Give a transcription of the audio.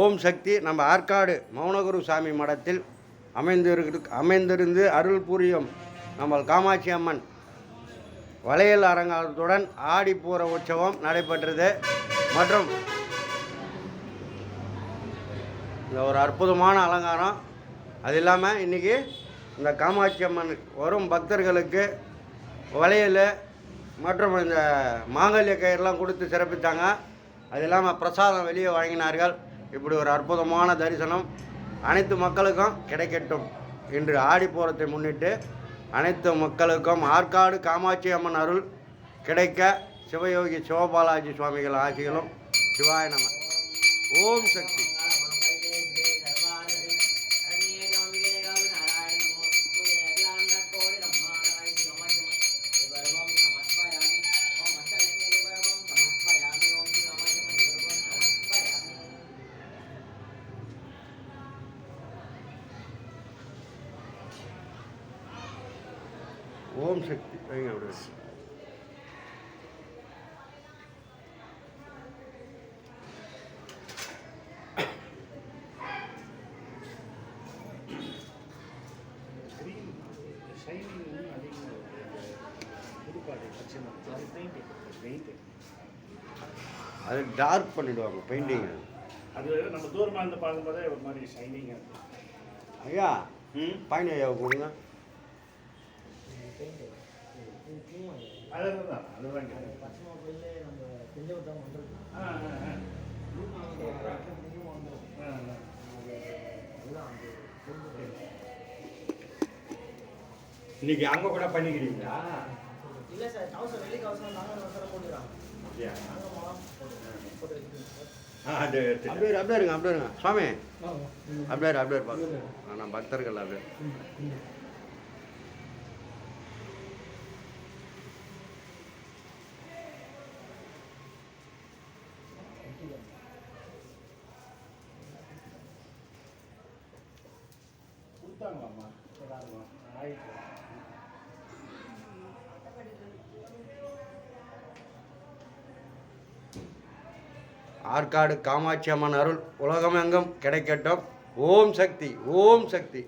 ஓம் சக்தி நம்ம ஆற்காடு மௌனகுரு சாமி மடத்தில் அமைந்திரு அமைந்திருந்து அருள் புரியும் நம்ம காமாட்சி அம்மன். வளையல் அரங்கத்துடன் ஆடிப்பூர உற்சவம் நடைபெற்றது. மற்றும் இந்த ஒரு அற்புதமான அலங்காரம். அது இல்லாமல் இன்றைக்கி இந்த காமாட்சி அம்மன் வரும் பக்தர்களுக்கு வளையல் மற்றும் இந்த மாங்கல்ய கயிறுலாம் கொடுத்து சிறப்பித்தாங்க. அது இல்லாமல் பிரசாதம் வெளியே வழங்கினார்கள் இப்படி ஒரு அற்புதமான தரிசனம் அனைத்து மக்களுக்கும் கிடைக்கட்டும் இன்று போகிறத்தை முன்னிட்டு அனைத்து மக்களுக்கும் ஆற்காடு காமாட்சி அம்மன் அருள் கிடைக்க சிவயோகி சிவபாலாஜி சுவாமிகள் ஆசிகளும் சிவாய நம. ஓம் சக்தி. ஓம் சக்தி. வைங்க அப்படியே. அது டார்க் பண்ணிடுவாங்க பெயிண்டிங் அது நம்ம தூரமாக இருந்து பார்க்கும்போதே ஒரு மாதிரி ஷைனிங்காக இருக்கும். ஐயா ம்? பயணி ஐயா கொடுங்க. தான். இன்னைக்கு அங்கே கூட பண்ணிக்கிறீங்களா? இல்ல சார் கவசம் வெள்ளி கவசம் நாங்க கவசம் போட்டுக்கிறாங்க. அப்படியா? அப்படியே இருங்க அப்படியே இருங்க. சுவாமி அப்படியே அப்படியே இருப்பாங்க நான் பக்தர்கள் அப்படியே. கொடுத்தாங்களாம்மா ஆமாம் ஆயிட்டு ஆற்காடு காமாட்சி அம்மன் அருள் உலகமெங்கும் கிடைக்கட்டும். ஓம் சக்தி ஓம் சக்தி.